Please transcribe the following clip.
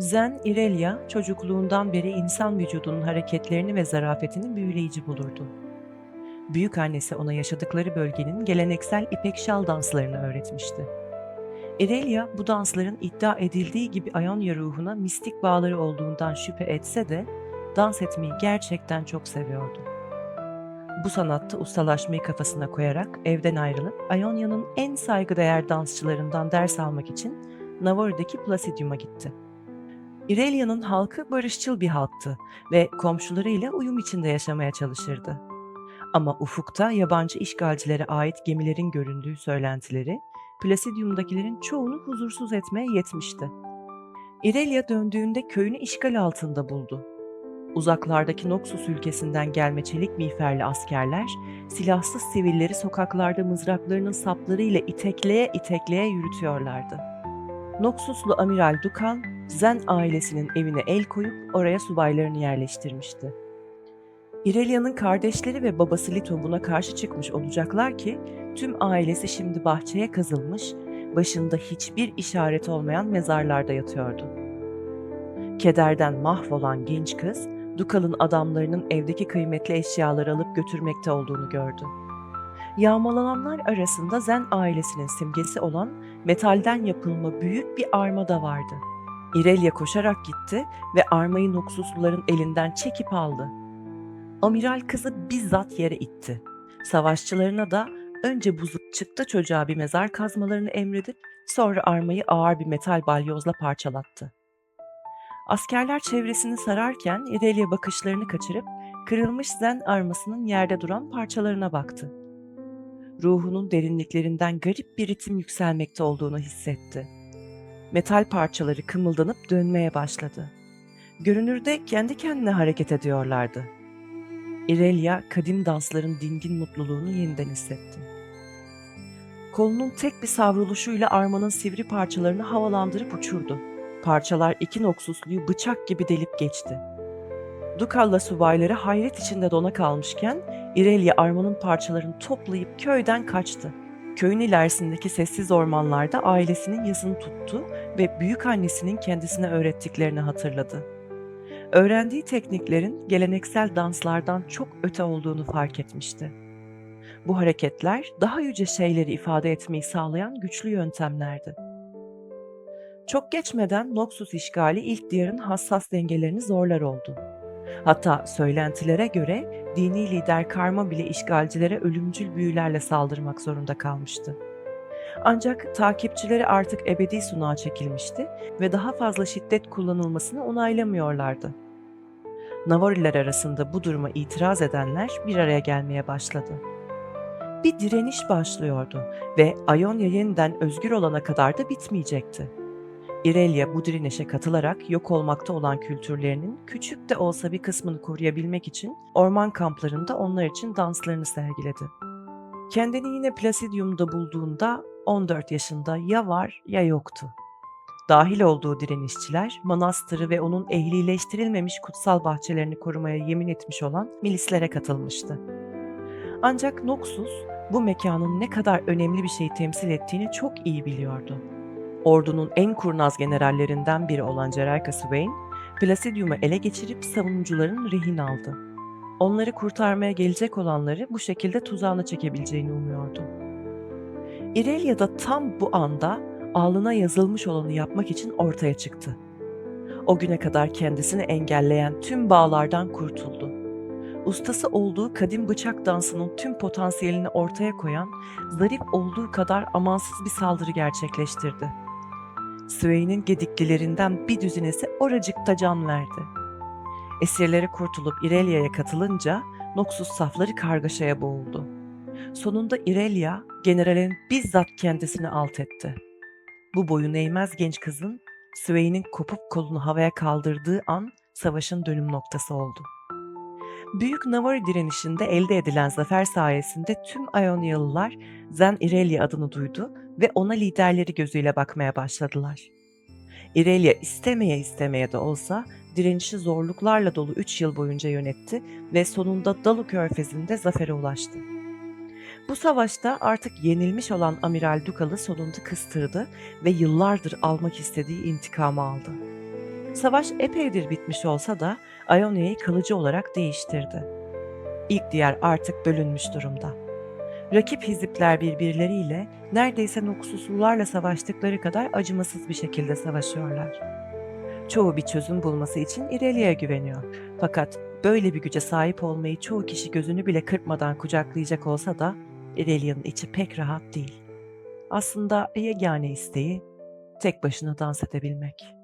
Zen Irelia çocukluğundan beri insan vücudunun hareketlerini ve zarafetini büyüleyici bulurdu. Büyük annesi ona yaşadıkları bölgenin geleneksel ipek şal danslarını öğretmişti. Irelia bu dansların iddia edildiği gibi Ayonya ruhuna mistik bağları olduğundan şüphe etse de dans etmeyi gerçekten çok seviyordu. Bu sanatta ustalaşmayı kafasına koyarak evden ayrılıp Ayonya'nın en saygıdeğer dansçılarından ders almak için Navori'deki Placidium'a gitti. İrelia'nın halkı barışçıl bir halktı ve komşularıyla uyum içinde yaşamaya çalışırdı. Ama ufukta yabancı işgalcilere ait gemilerin göründüğü söylentileri Placidium'dakilerin çoğunu huzursuz etmeye yetmişti. İrelia döndüğünde köyünü işgal altında buldu. Uzaklardaki Noxus ülkesinden gelme çelik miğferli askerler, silahsız sivilleri sokaklarda mızraklarının saplarıyla itekleye itekleye yürütüyorlardı. Noxuslu Amiral Dukan, Zen ailesinin evine el koyup oraya subaylarını yerleştirmişti. İrelia'nın kardeşleri ve babası Lito buna karşı çıkmış olacaklar ki tüm ailesi şimdi bahçeye kazılmış, başında hiçbir işaret olmayan mezarlarda yatıyordu. Kederden mahvolan genç kız, Dukal'ın adamlarının evdeki kıymetli eşyaları alıp götürmekte olduğunu gördü. Yağmalananlar arasında Zen ailesinin simgesi olan metalden yapılma büyük bir arma da vardı. İrelia koşarak gitti ve armayı Noxusluların elinden çekip aldı. Amiral kızı bizzat yere itti. Savaşçılarına da önce buzu çıktı çocuğa bir mezar kazmalarını emredip sonra armayı ağır bir metal balyozla parçalattı. Askerler çevresini sararken İrelia bakışlarını kaçırıp kırılmış zen armasının yerde duran parçalarına baktı. Ruhunun derinliklerinden garip bir ritim yükselmekte olduğunu hissetti. Metal parçaları kımıldanıp dönmeye başladı. Görünürde kendi kendine hareket ediyorlardı. İrelia kadim dansların dingin mutluluğunu yeniden hissetti. Kolunun tek bir savruluşuyla armanın sivri parçalarını havalandırıp uçurdu. Parçalar iki noksusluyu bıçak gibi delip geçti. Dukalla subayları hayret içinde dona kalmışken İrelia armanın parçalarını toplayıp köyden kaçtı. Köyün ilerisindeki sessiz ormanlarda ailesinin yazını tuttu ve büyük annesinin kendisine öğrettiklerini hatırladı. Öğrendiği tekniklerin geleneksel danslardan çok öte olduğunu fark etmişti. Bu hareketler daha yüce şeyleri ifade etmeyi sağlayan güçlü yöntemlerdi. Çok geçmeden Noxus işgali ilk diyarın hassas dengelerini zorlar oldu. Hatta söylentilere göre dini lider Karma bile işgalcilere ölümcül büyülerle saldırmak zorunda kalmıştı. Ancak takipçileri artık ebedi sunağa çekilmişti ve daha fazla şiddet kullanılmasını onaylamıyorlardı. Navoriler arasında bu duruma itiraz edenler bir araya gelmeye başladı. Bir direniş başlıyordu ve Ayonya yeniden özgür olana kadar da bitmeyecekti. İrelia bu direnişe katılarak yok olmakta olan kültürlerinin küçük de olsa bir kısmını koruyabilmek için orman kamplarında onlar için danslarını sergiledi. Kendini yine Placidium'da bulduğunda 14 yaşında ya var ya yoktu. Dahil olduğu direnişçiler manastırı ve onun ehlileştirilmemiş kutsal bahçelerini korumaya yemin etmiş olan milislere katılmıştı. Ancak Noxus bu mekanın ne kadar önemli bir şey temsil ettiğini çok iyi biliyordu. Ordunun en kurnaz generallerinden biri olan Cererka Swain, Placidium'u ele geçirip savunucuların rehin aldı. Onları kurtarmaya gelecek olanları bu şekilde tuzağına çekebileceğini umuyordu. İrelia da tam bu anda alnına yazılmış olanı yapmak için ortaya çıktı. O güne kadar kendisini engelleyen tüm bağlardan kurtuldu. Ustası olduğu kadim bıçak dansının tüm potansiyelini ortaya koyan, zarif olduğu kadar amansız bir saldırı gerçekleştirdi. Swain'in gediklilerinden bir düzinesi oracıkta can verdi. Esirleri kurtulup İrelia'ya katılınca Noxus safları kargaşaya boğuldu. Sonunda İrelia, generalin bizzat kendisini alt etti. Bu boyun eğmez genç kızın Swain'in kopup kolunu havaya kaldırdığı an savaşın dönüm noktası oldu. Büyük Navari direnişinde elde edilen zafer sayesinde tüm Ioniyalılar Zen Irelia adını duydu ve ona liderleri gözüyle bakmaya başladılar. Irelia istemeye istemeye de olsa direnişi zorluklarla dolu 3 yıl boyunca yönetti ve sonunda Dalu Körfezi'nde zafere ulaştı. Bu savaşta artık yenilmiş olan Amiral Dukal'ı sonunda kıstırdı ve yıllardır almak istediği intikamı aldı. Savaş epeydir bitmiş olsa da Ionia'yı kalıcı olarak değiştirdi. İlk diğer artık bölünmüş durumda. Rakip hizipler birbirleriyle neredeyse noksuslularla savaştıkları kadar acımasız bir şekilde savaşıyorlar. Çoğu bir çözüm bulması için İrelia'ya güveniyor. Fakat böyle bir güce sahip olmayı çoğu kişi gözünü bile kırpmadan kucaklayacak olsa da İrelia'nın içi pek rahat değil. Aslında yegane isteği tek başına dans edebilmek.